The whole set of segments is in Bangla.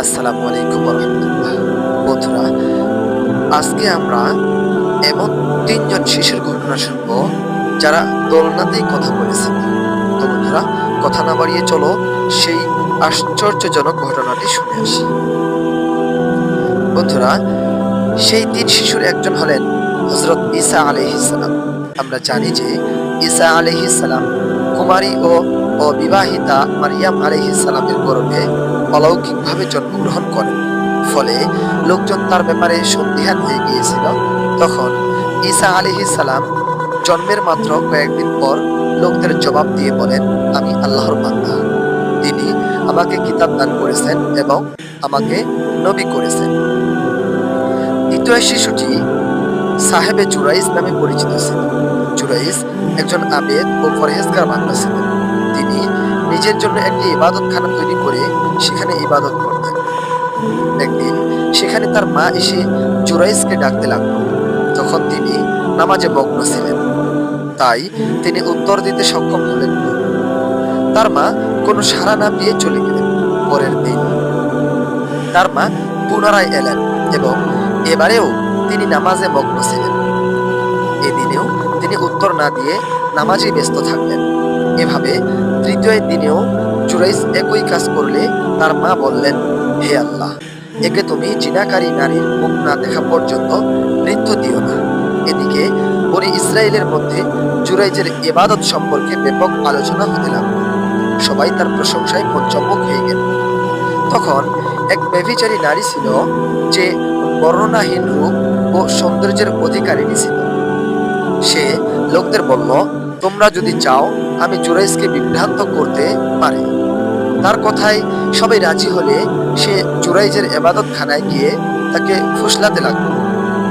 আসসালামু আলাইকুম রহমতুল্লাহ বন্ধুরা, আজকে আমরা এমন তিনজন শিশুর ঘটনা শুনব যারা দোলনাতেই কথা বলেছেন। তো বন্ধুরা, কথা না বাড়িয়ে চলো, সেই আশ্চর্যজনক ঘটনাটি শুনে আসি। বন্ধুরা, সেই তিন শিশুর একজন হলেন হজরত ঈসা আলহিসাল্লাম আমরা জানি যে ঈসা আলহিসাল্লাম কুমারী ও অবিবাহিতা মারিয়াম আলহিসাল্লামের গর্ভে অলৌকিকভাবে জন্মগ্রহণ করেন। ফলে লোকজন তার ব্যাপারে সন্দিহান হয়ে গিয়েছিল। তখন ঈসা সালাম জন্মের মাত্র কয়েকদিন পর লোকদের জবাব দিয়ে বলেন, আমি আল্লাহর বান্দা। তিনি আমাকে কিতাব দান করেছেন এবং আমাকে নবী করেছেন। দ্বিতীয় শিশুটি সাহেবে জুরাইজ নামে পরিচিত ছিল। জুরাইজ একজন আবেদ ও পরহেজগার বান্দা ছিলেন তিনি নিজের জন্য একটি ইবাদতখানা তৈরি করে সেখানে ইবাদত করতেন একদিন সেখানে তার মা এসে জুরাইজকে ডাকতে লাগল। তখন তিনি নামাজে মগ্ন ছিলেন। তাই তিনি উত্তর দিতে সক্ষম হলেন তার মা কোনো সাড়া না পেয়ে চলে গেলেন। পরের দিন তার মা পুনরায় এলেন এবং এবারেও তিনি নামাজে মগ্ন ছিলেন। এদিনেও তিনি উত্তর না দিয়ে নামাজে ব্যস্ত থাকলেন। এভাবে তৃতীয় দিনেও জুরাইস একই কাজ করলে তার মা বললেন, হে আল্লাহ, একে তুমি জিনাকারী নারীর মুখ না দেখা পর্যন্ত মৃত্যু দিও না। এদিকে বনি ইসরায়েলের মধ্যে জুরাইজের ইবাদত সম্পর্কে ব্যাপক আলোচনা হতে লাগল। সবাই তার প্রশংসায় পঞ্চমুখ হয়ে গেল। তখন এক ব্যভিচারী নারী ছিল যে বর্ণনাহীন রূপ ও সৌন্দর্যের অধিকারিণী ছিল। সে লোকদের বলল তোমরা যদি চাও, আমি জুরাইজকে বিভ্রান্ত করতে পারি। তার কথায় সবাই রাজি হলে সে জুরাইজের এবাদত খানায় গিয়ে তাকে ফুসলাতে লাগল।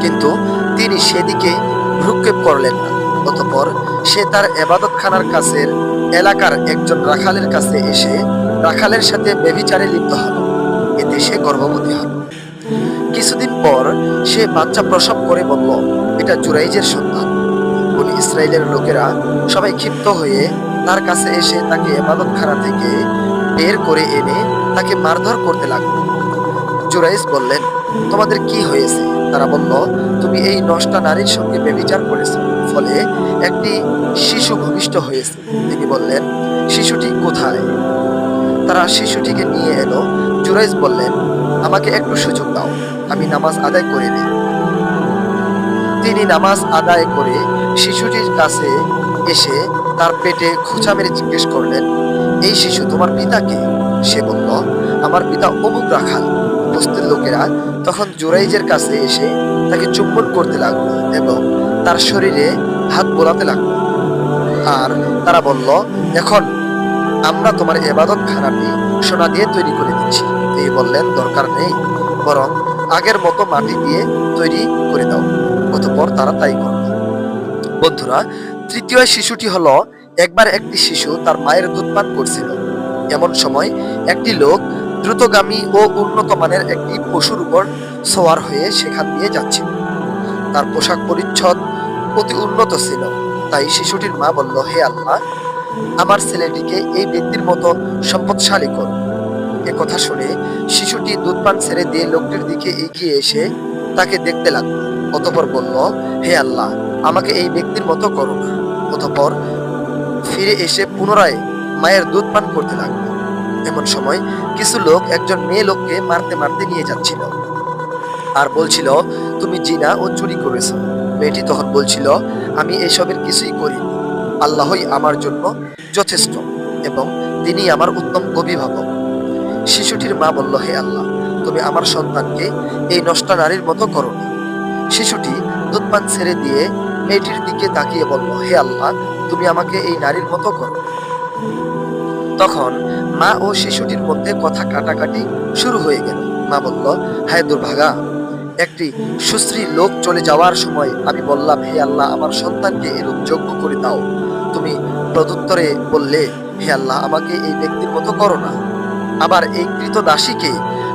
কিন্তু তিনি সেদিকে ভ্রুক্ষেপ করলেন না। অতপর সে তার এবাদত খানার কাছের এলাকার একজন রাখালের কাছে এসে রাখালের সাথে বেবিচারে লিপ্ত হল। এতে সে গর্ভবতী হল। কিছুদিন পর সে বাচ্চা প্রসব করে বলল, এটা জুরাইজের সন্তান। বনি ইসরায়েলের লোকেরা সবাই ক্ষিপ্ত হয়ে তার কাছে এসে তাকে এবাদতখানা থেকে বের করে এনে তাকে মারধর করতে লাগল। জুরাইস বললেন, তোমাদের কি হয়েছে? তারা বলল, তুমি এই নষ্টা নারীর সঙ্গে বেবিচার করেছ, ফলে একটি শিশু ভূমিষ্ঠ হয়েছে। তিনি বললেন, শিশুটি কোথায়? তারা শিশুটিকে নিয়ে এলো। জুরাইজ বললেন, আমাকে একটু সুযোগ দাও, আমি নামাজ আদায় করে নিই। তিনি নামাজ আদায় করে শিশুটির কাছে এসে তার পেটে খোঁচা মেরে জিজ্ঞেস করলেন, এই শিশু তোমার পিতাকে সে বলল, আমার পিতা অমুক রাখাল। উপস্থিত লোকেরা তখন জোরাইজের কাছে এসে তাকে চুম্বন করতে লাগল এবং তার শরীরে হাত বোলাতে লাগল। আর তারা বলল, এখন আমরা তোমার এবাদত খানাটি সোনা দিয়ে তৈরি করে দিচ্ছি। তিনি বললেন, দরকার নেই, বরং আগের মতো মাটি দিয়ে তৈরি করে দাও। অতপর তারা তাই করল বন্ধুরা, তৃতীয় শিশুটি হলো, একবার একটি শিশু তার মায়ের দুধ পান করছিল। এমন সময় একটি লোক দ্রুতগামী ও উন্নত মানের একটি পশুর উপর সওয়ার হয়ে সেখান দিয়ে যাচ্ছিল। তার পোশাক পরিচ্ছদ অতি উন্নত ছিল। তাই শিশুটির মা বলল, হে আল্লাহ, আমার ছেলেটিকে এই ব্যক্তির মতো সম্পদশালী করো। এ কথা শুনে শিশুটি দুধ পান ছেড়ে দিয়ে লোকটির দিকে এগিয়ে এসে তাকে দেখতে লাগল। অতপর বলল, হে আল্লাহ, আমাকে এই ব্যক্তির মতো করো। অতপর ফিরে এসে পুনরায় মায়ের দুধ পান করতে লাগল। এমন সময় কিছু লোক একজন মেয়ে লোককে মারতে মারতে নিয়ে যাচ্ছিল আর বলছিল, তুমি জিনা ও চুরি করেছ। মেয়েটি তখন বলছিল, আমি এসবের কিছুই করি আল্লাহই আমার জন্য যথেষ্ট এবং তিনি আমার উত্তম অভিভাবক। শিশুটির মা বলল, হে আল্লাহ, তুমি আমার সন্তানকে এই নষ্টা নারীর মতো করো শিশুটি দুধপান ছেড়ে দিয়ে মেয়েটির দিকে তাকিয়ে বলল, হে আল্লাহ, তুমি আমাকে এই নারীর মতো করো তখন মা ও শিশুটির মধ্যে কথা কাটাকাটি শুরু হয়ে গেল। মা বলল, হায় দুর্ভাগা, একটি সুশ্রী লোক চলে যাওয়ার সময় আমি বললাম, হে আল্লাহ, আমার সন্তানকে এরূপ যোগ্য করে দাও। তুমি প্রদুত্তরে বললে, হে আল্লাহ, আমাকে এই ব্যক্তির মতো করো না। আবার এই কৃত দাসীকে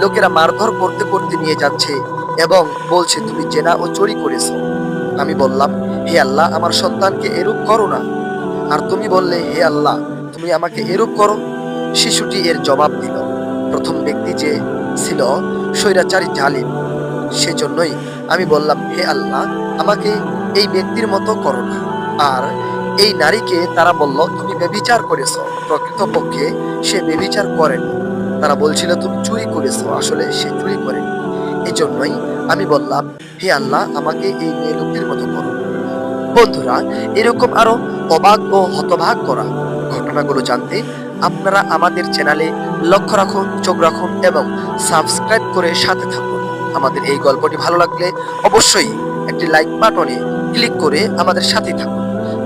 লোকেরা মারধর করতে করতে নিয়ে যাচ্ছে এবং বলছে, তুমি জেনা ও চুরি করেছ। আমি বললাম, হে আল্লাহ, আমার সন্তানকে এরূপ করো না। আর তুমি বললে, হে আল্লাহ, তুমি আমাকে এরূপ করো। শিশুটি এর জবাব দিল, প্রথম ব্যক্তি যে ছিল স্বৈরাচারী জালিম, সেজন্যই আমি বললাম, হে আল্লাহ, আমাকে এই ব্যক্তির মতো করো না আর এই নারীকে তারা বলল, তুমি বেবিচার করেছ। প্রকৃতপক্ষে সে বেবিচার করেনি। তারা বলছিল, তুমি চুরি করেছ। আসলে সে চুরি করেনি। এই জন্যই আমি বললাম, হে আল্লাহ, আমাকে এই মেয়ে লোকটির মতো করো। বন্ধুরা, এরকম আরও অবাক ও হতভাগ করা ঘটনাগুলো জানতে আপনারা আমাদের চ্যানেলে লক্ষ্য রাখুন, চোখ রাখুন এবং সাবস্ক্রাইব করে সাথে থাকুন। আমাদের এই গল্পটি ভালো লাগলে অবশ্যই একটি লাইক বাটনে ক্লিক করে আমাদের সাথে থাকুন।